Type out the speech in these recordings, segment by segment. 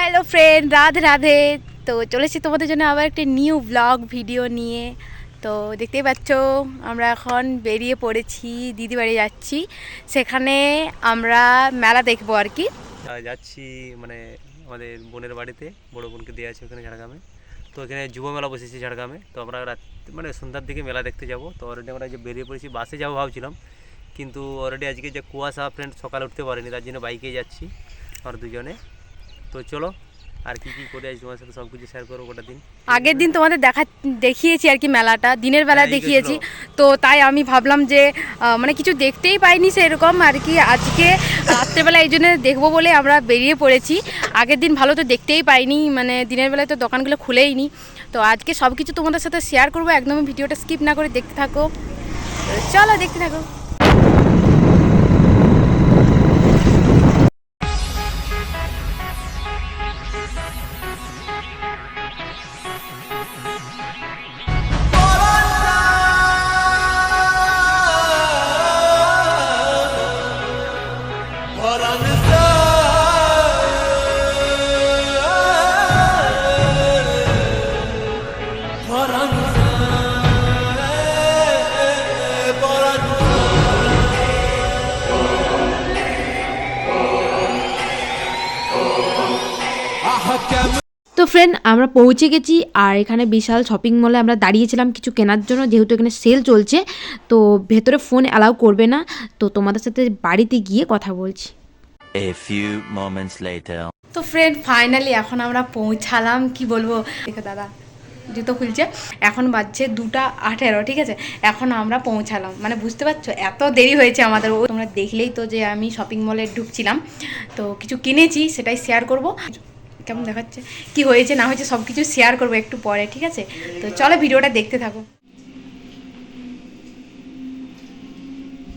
Hello friend Radhe Radhe. তো চলেছি তোমাদের জন্য আবার একটি নিউ ব্লগ ভিডিও নিয়ে। তো দেখতেই পাচ্ছ, আমরা এখন বেরিয়ে পড়েছি, দিদি বাড়ি যাচ্ছি। সেখানে আমরা মেলা দেখব আর কি। যাচ্ছি মানে আমাদের বোনের বাড়িতে, বড় বোনকে দিয়ে আছে ওখানে ঝাড়গ্রামে। তো এখানে যুব মেলা বসেছে ঝাড়গ্রামে। তো আমরা রাত মানে সন্ধ্যার দিকে মেলা দেখতে যাব। তো অলরেডি আমরা যে বেরিয়ে পড়েছি বাসে যাব ভাবছিলাম। কিন্তু অলরেডি আজকে যে কুয়াশা ফ্রেন্ড সকালে উঠতে পারেনি, তার জন্য বাইকেই যাচ্ছি আর দুজনে। তো চলো আর কি কি করে আছি তোমার সাথে সব কিছু শেয়ার করব গোটা দিন। আগের দিন তোমাদের দেখা দেখিয়েছি আর কি মেলাটা দিনের বেলা হ্যাঁ, দেখিয়েছি। তো তাই আমি ভাবলাম যে মানে কিছু দেখতেই পাইনি সেরকম আর কি। আজকে রাত্রেবেলা এই জন্য দেখব বলে আমরা বেরিয়ে পড়েছি। আগের দিন ভালো তো দেখতেই পাইনি মানে দিনের বেলায় তো দোকানগুলো খুলেই নি তো আজকে সব কিছু তোমাদের সাথে শেয়ার করব একদমই ভিডিওটা স্কিপ না করে দেখতে থাকো। চলো দেখতে থাকো। তো ফ্রেন্ড আমরা পৌঁছে গেছি আর এখানে বিশাল শপিং মলে আমরা দাঁড়িয়েছিলাম কিছু কেনার জন্য যেহেতু এখানে সেল চলছে তো ভেতরে ফোন অ্যালাউ করবে না তো তোমাদের সাথে বাড়িতে গিয়ে কথা বলছি। A few moments later. তো ফ্রেন্ড ফাইনালি এখন আমরা পৌঁছালাম কি বলব? দেখো দাদা জুতো খুলছে এখন বাজছে দুটা আঠেরো ঠিক আছে? এখন আমরা পৌঁছালাম। মানে বুঝতে পারছ এত দেরি হয়েছে আমাদের। ও তোমরা দেখলেই তো যে আমি শপিং মলে ঢুকছিলাম। তো কিছু কিনেছি সেটাই শেয়ার করব। কেমন দেখাচ্ছে? কি হয়েছে না হয়েছে সব কিছু শেয়ার করব একটু পরে ঠিক আছে? তো চলো ভিডিওটা দেখতে থাকো।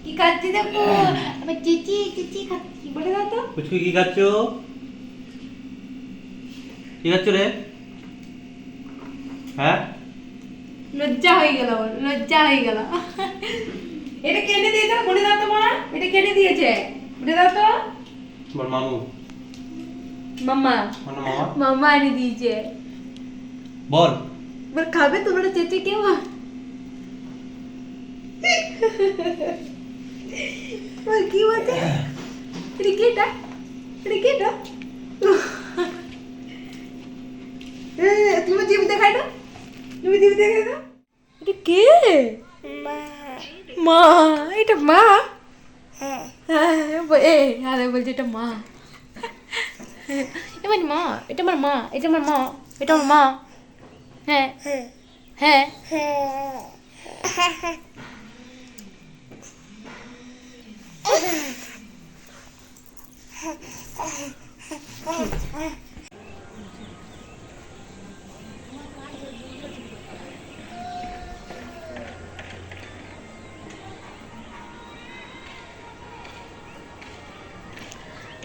কি খাচ্ছি দেখো? আমার চিচি চিচি খাচ্ছি বলে দাও তো। পুচকু কি খাচ্ছ? কি খাচ্ছ রে? হ্যাঁ? লজ্জা হয়ে গেল লজ্জা হয়ে গেল। এটা কেনে দিয়েছে? বলে দাও তো মা এটা কেনে দিয়েছে? বলে দাও তো। মামু। মাম্মা মানে মামা মাম্মা এনে দিয়েছে বল বল খাবে তোমরা চেচে কেউ বল কি বলছে এটা কি এটা এটা কি এটা এ, তুমি জিভ দেখাই না তুমি জিভ দেখাই না এটা কে মা এটা মা হ্যাঁ ব- এ আরে বলছে এটা মা এবার মা এটা আমার মা এটা আমার মা এটা আমার মা। হ্যাঁ হ্যাঁ।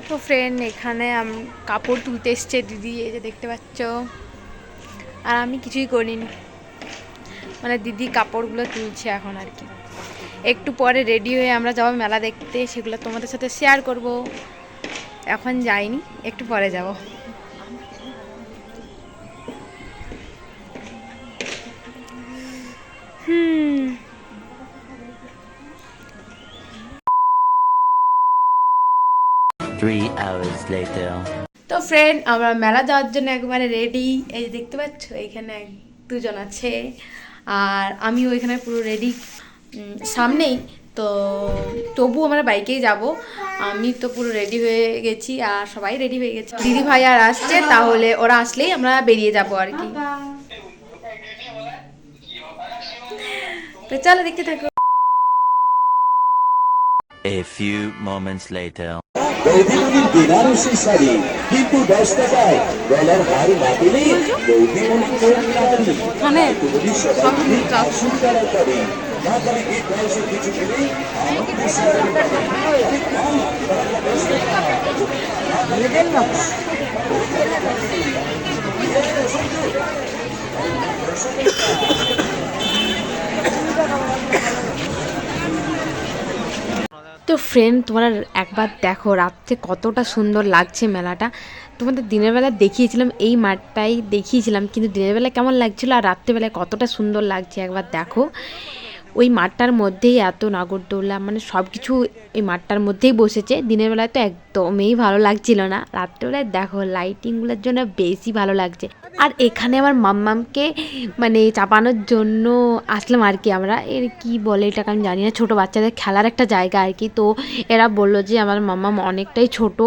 তো ফ্রেন্ড এখানে কাপড় তুলতে এসছে দিদি, এই যে দেখতে পাচ্ছ। আর আমি কিছুই করিনি। মানে দিদি কাপড়গুলো তুলছে এখন আর কি। একটু পরে রেডি হয়ে আমরা যাব মেলা দেখতে, সেগুলো তোমাদের সাথে শেয়ার করব। এখন যাইনি, একটু পরে যাব। Later. তো ফ্রেন্ড আমরা মেলা যাওয়ার জন্য একবারে রেডি এই যে দেখতে পাচ্ছ এখানে এক- দুজন আছে। আর আমি ওইখানে পুরো রেডি সামনেই তো তবু আমরা বাইকেই যাব। আমি তো পুরো রেডি হয়ে গেছি আর সবাই রেডি হয়ে গেছে। দিদি ভাই আর আসছে তাহলে ওরা আসলেই আমরা বেরিয়ে যাব আর কি। তো চলো দেখতে থাকো। A few moments later. বৌদিমণির Banarasi sari. কিন্তু দশ টাকায় ডলার হার না পেলে বৌদিমণি মানে সবাই মিলে করে। না করে এই বয়সে কিছু পেলে আমাদের সবাই পাবে। আরে না, তারা তো ফ্রেন্ড তোমরা একবার দেখো রাত্রে কতটা সুন্দর লাগছে মেলাটা। তোমাদের দিনের বেলা দেখিয়েছিলাম, এই মাঠটাই দেখিয়েছিলাম, কিন্তু দিনের বেলা কেমন লাগছিল আর রাত্রেবেলায় কতটা সুন্দর লাগছে একবার দেখো। ওই মাঠটার মধ্যেই এত নাগরদোলা মানে সব কিছু এই মাঠটার মধ্যেই বসেছে। দিনের বেলায় তো একদমই ভালো লাগছিল না। রাত্রেবেলায় দেখো লাইটিংগুলোর জন্য বেশি ভালো লাগছে। আর এখানে আমার মাম্মামকে মানে চাপানোর জন্য আসলাম আর কি আমরা। এর কি বলে এটাকে আমি জানি না, ছোটো বাচ্চাদের খেলার একটা জায়গা আর কি। তো এরা বলল যে আমার মাম্মাম অনেকটাই ছোট,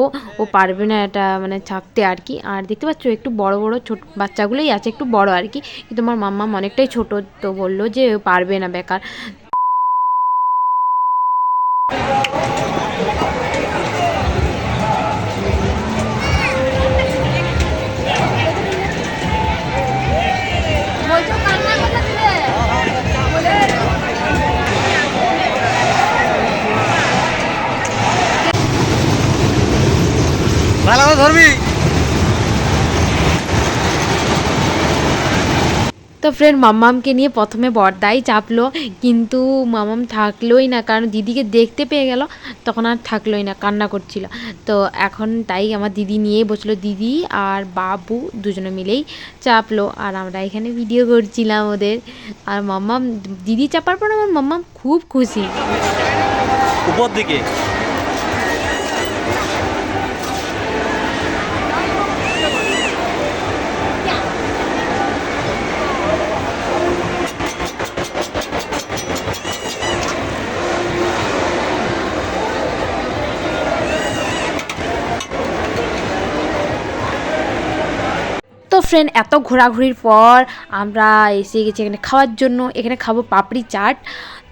ও পারবে না এটা মানে চাপতে আর কি। আর দেখতে পাচ্ছ একটু বড় বড় ছোট বাচ্চাগুলোই আছে, একটু বড় আর কি। কিন্তু আমার মাম্মাম অনেকটাই ছোট, তো বলল যে পারবে না বেকার। ভালো ধরবি তো ফ্রেন্ড মাম্মামকে নিয়ে প্রথমে বর্দাই চাপলো কিন্তু মামাম থাকলোই না কারণ দিদিকে দেখতে পেয়ে গেল তখন আর থাকলোই না কান্না করছিল। তো এখন তাই আমার দিদি নিয়ে বসল দিদি আর বাবু দুজনে মিলেই চাপলো আর আমরা এখানে ভিডিও করছিলাম ওদের। আর মাম্মাম দিদি চাপার পর আমার মাম্মাম খুব খুশি। উপর দিকে। ফ্রেন্ড এত ঘোরাঘুরির পর আমরা এসে গেছি এখানে খাওয়ার জন্য। এখানে খাব পাপড়ি চাট।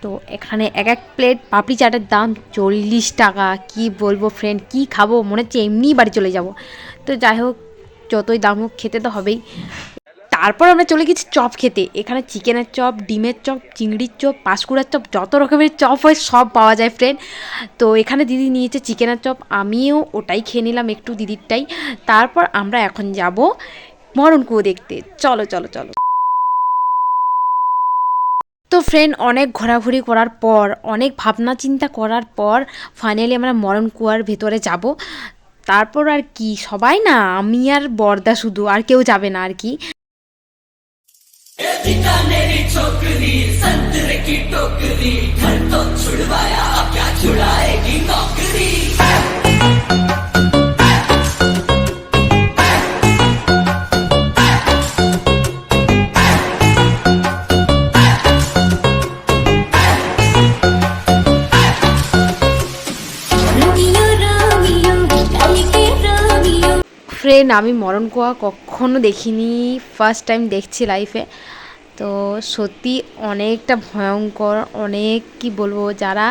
তো এখানে এক এক প্লেট পাপড়ি চাটের দাম চল্লিশ টাকা। কি বলব ফ্রেন্ড কি খাব? মনে হচ্ছে এমনিই বাড়ি চলে যাব। তো যাই হোক, যতই দাম হোক, খেতে তো হবেই। তারপর আমরা চলে গেছি চপ খেতে। এখানে চিকেনের চপ, ডিমের চপ, চিংড়ির চপ, পাঁশকুড়ার চপ, যত রকমের চপ হয়, সব পাওয়া যায় ফ্রেন্ড তো এখানে দিদি নিয়েছে চিকেনের চপ। আমিও ওটাই খেয়ে নিলাম একটু দিদিরটাই। তারপর আমরা এখন যাব মরণ কুয়ো দেখতে। চলো চলো চলো। তো ফ্রেন্ড অনেক ঘোরাঘুরি করার পর, অনেক ভাবনা চিন্তা করার পর ফাইনালি আমরা মরণ কুয়ার ভেতরে যাব। তারপর আর কি, সবাই না, আমি আর বর্দা শুধু, আর কেউ যাবে না আর কি। ফ্রেন্ড আমি মরণ কুয়া কখনো দেখিনি ফার্স্ট টাইম দেখছি লাইফে তো সত্যি অনেকটা ভয়ঙ্কর, অনেক কি বলব, যারা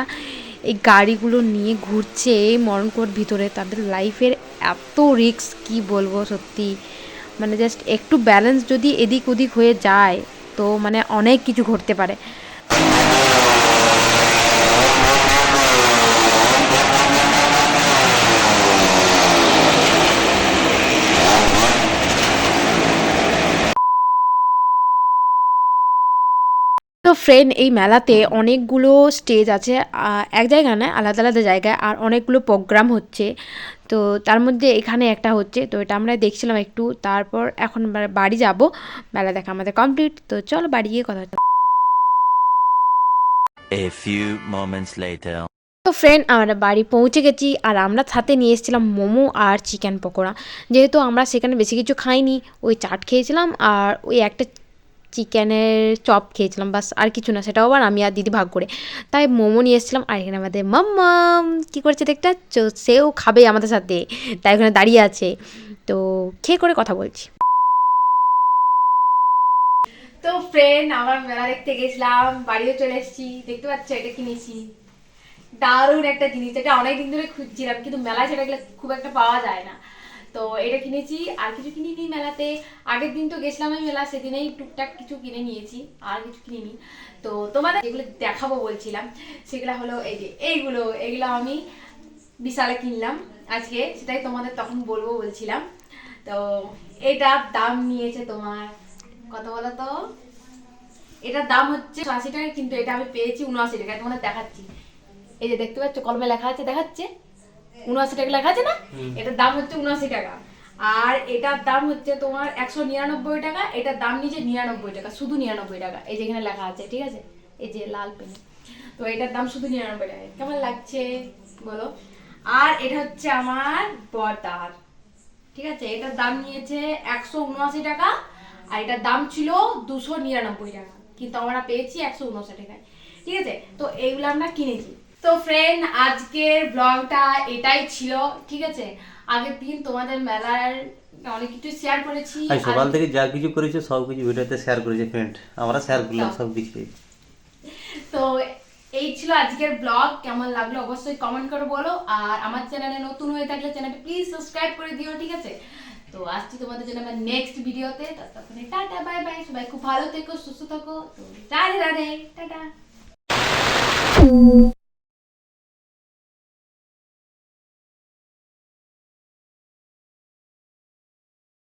এই গাড়িগুলো নিয়ে ঘুরছে, এই মরণ কুয়ার ভিতরে, তাদের লাইফের এত রিস্ক কি বলব সত্যি। মানে জাস্ট একটু ব্যালেন্স যদি এদিক ওদিক হয়ে যায়, তো মানে অনেক কিছু ঘটতে পারে। ফ্রেন্ড এই মেলাতে অনেকগুলো স্টেজ আছে এক জায়গায় না আলাদা আলাদা জায়গায় আর অনেকগুলো প্রোগ্রাম হচ্ছে। তো তার মধ্যে এখানে একটা হচ্ছে তো এটা আমরা দেখছিলাম একটু তারপর এখন বাড়ি যাব মেলা দেখা আমাদের কমপ্লিট তো চলো বাড়ি গিয়ে কথা A few moments later. তো ফ্রেন্ড আমরা বাড়ি পৌঁছে গেছি আর আমরা সাথে নিয়ে এসেছিলাম মোমো আর চিকেন পকোড়া। যেহেতু আমরা সেখানে বেশি কিছু খাইনি ওই চাট খেয়েছিলাম আর ওই একটা চিকেনের চপ খেয়েছিলাম, বাস আর কিছু না, সেটাও আবার আমি আর দিদি ভাগ করে। তাই মোমো নিয়ে এসেছিলাম, আর এখানে আমাদের মাম্মাম, কী করছে দেখতে? সেও খাবে আমাদের সাথে, তাই ওখানে দাঁড়িয়ে আছে। তো খেয়ে করে কথা বলছি। তো ফ্রেন্ড আমার মেলা দেখতে গেছিলাম, বাড়িও চলে এসেছি, দেখতে পাচ্ছ এটা কিনেছি দারুণ একটা জিনিস এটা অনেকদিন ধরে খুঁজছিলাম, কিন্তু মেলায় সেটা খুব একটা পাওয়া যায় না। তো এটা কিনেছি, আর কিছু কিনিনি মেলাতে। আগের দিন তো গেছিলাম আমি মেলা, সেদিনেই টুকটাক কিছু কিনে নিয়েছি, আর কিছু কিনিনি। তো তোমাদের যেগুলো দেখাবো বলছিলাম, সেগুলো হলো এই যে এইগুলো, এগুলো আমি বিশালে কিনলাম আজকে, সেটাই তোমাদের তখন বলব বলছিলাম। তো এটার দাম নিয়েছে তোমার, কত বলো তো? এটার দাম হচ্ছে আশি টাকা, কিন্তু এটা আমি পেয়েছি উনআশি টাকা তোমাদের দেখাচ্ছি। এই যে দেখতে পাচ্ছ, কলমে লেখা আছে, দেখাচ্ছে? উনআশি টাকা লেখা আছে না? এটার দাম হচ্ছে উনআশি টাকা। আর এটার দাম হচ্ছে তোমার একশো নিরানব্বই টাকা এটার দাম নিচে নিরানব্বই টাকা শুধু নিরানব্বই টাকা। এই যেখানে লেখা আছে ঠিক আছে? এই যে লাল পেন। তো এটার দাম শুধু নিরানব্বই টাকা। কেমন লাগছে? বলো। আর এটা হচ্ছে আমার বরদার। ঠিক আছে? এটার দাম নিয়েছে একশো উনআশি টাকা আর এটার দাম ছিল দুশো নিরানব্বই টাকা। কিন্তু আমরা পেয়েছি একশো উনআশি টাকায়। ঠিক আছে? তো এইগুলো আমরা কিনেছি। তো ফ্রেন্ড আজকের ব্লগটা এটাই ছিল ঠিক আছে? আগের দিন তোমাদের মেলার অনেক কিছু শেয়ার করেছি আর সকাল থেকে যা কিছু করেছে সব কিছু ভিডিওতে শেয়ার করেছে ফ্রেন্ড আমরা শেয়ার করলাম সব কিছু তো এই ছিল আজকের ব্লগ কেমন লাগল অবশ্যই কমেন্ট করে বলো আর আমার চ্যানেলে নতুন হয়ে থাকলে চ্যানেলটা প্লিজ সাবস্ক্রাইব করে দিও ঠিক আছে? তো আসছি তোমাদের জন্য আমার নেক্সট ভিডিওতে ততক্ষণে টাটা বাই বাই সবাই খুব ভালো থেকো সুস্থ থাকো তো রাধে রাধে টাটা।